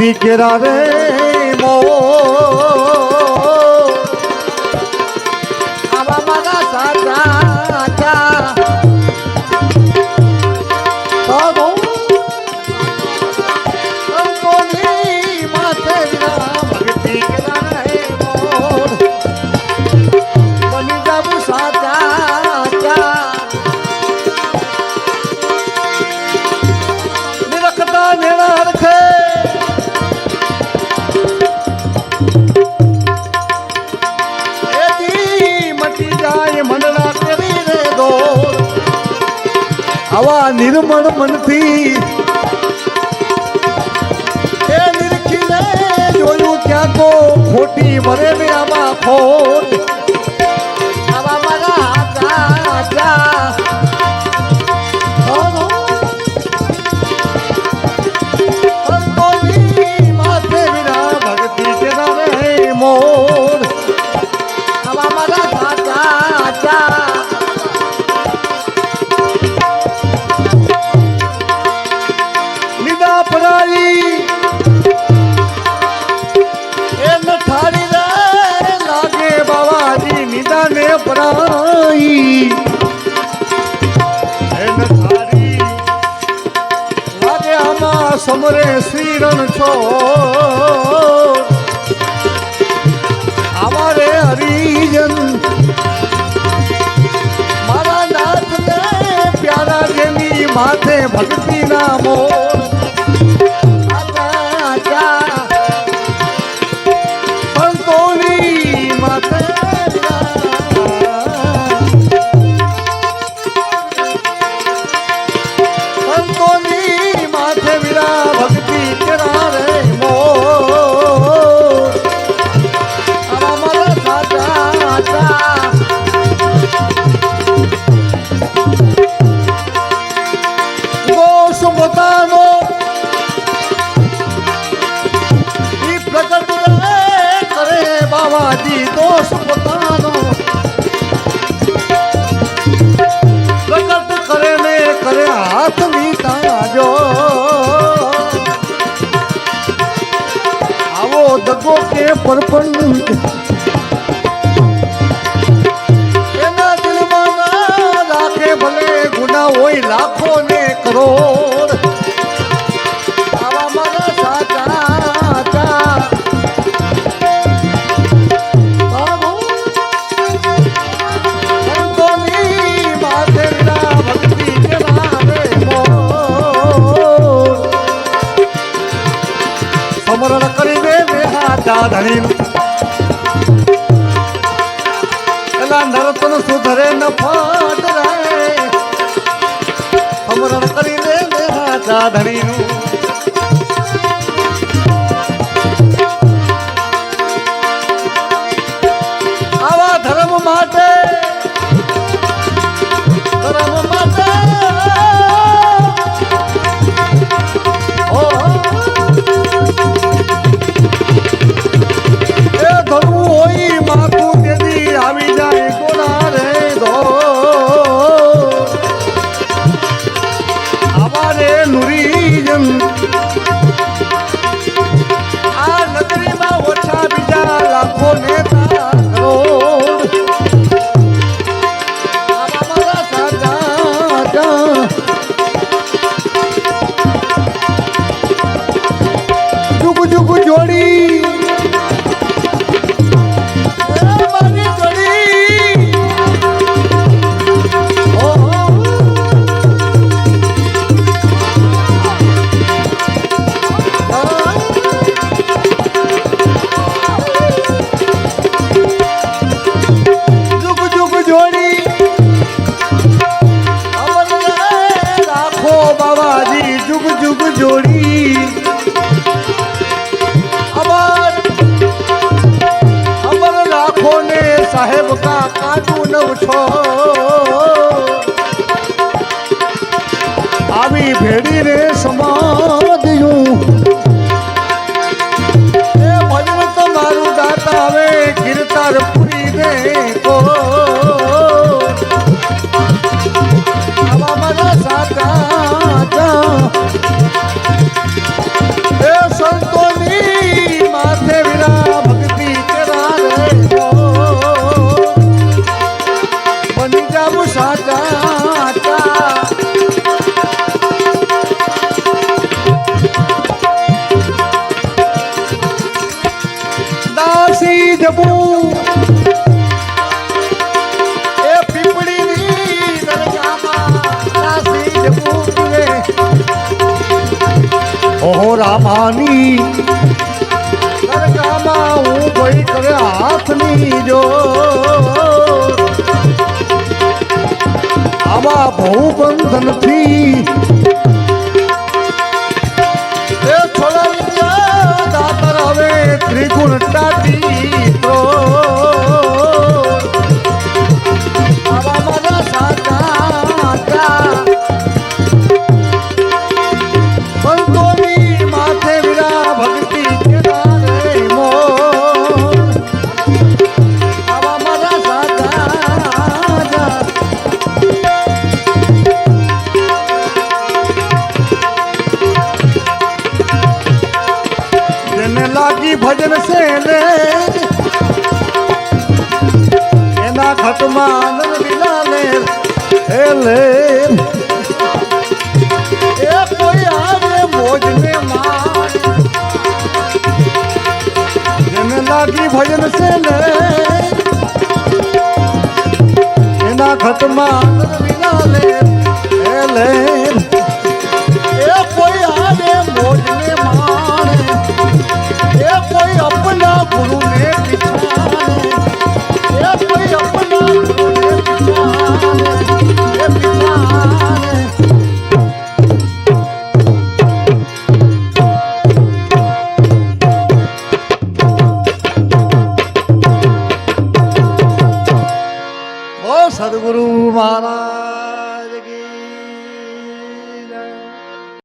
Dikera re આવા નિર્મળ મનથી. એ નિરખીને જોયું ક્યાં તો ખોટી મરે ને આમાં ખોટ. આવા મારા રાજા રણ છો. અમારે હરિજન. મારા નાથ પ્યારા જેની માથે ભક્તિ ના મોર. পরপর পর ધણી એલા નરતન સુધરે ન ફાટ રે. અમરણ કરી રે હાચા ધણીનું. સાહેબ કાકાનું નવ છો. જબું એ પીપળીની દરગાહમાં નાસી જબું રે ઓહો રામાની. દરગાહમાં હું કોઈ કરે હાથની જો આવા બહુ બંધનથી એ ભજન છે ને? એના ખતમાં આનંદ વિના લે હે લે. એ કોઈ આવે મોજને માર જેને લાગી ભજન છે ને? એના ખતમાં આનંદ વિના લે હે લે.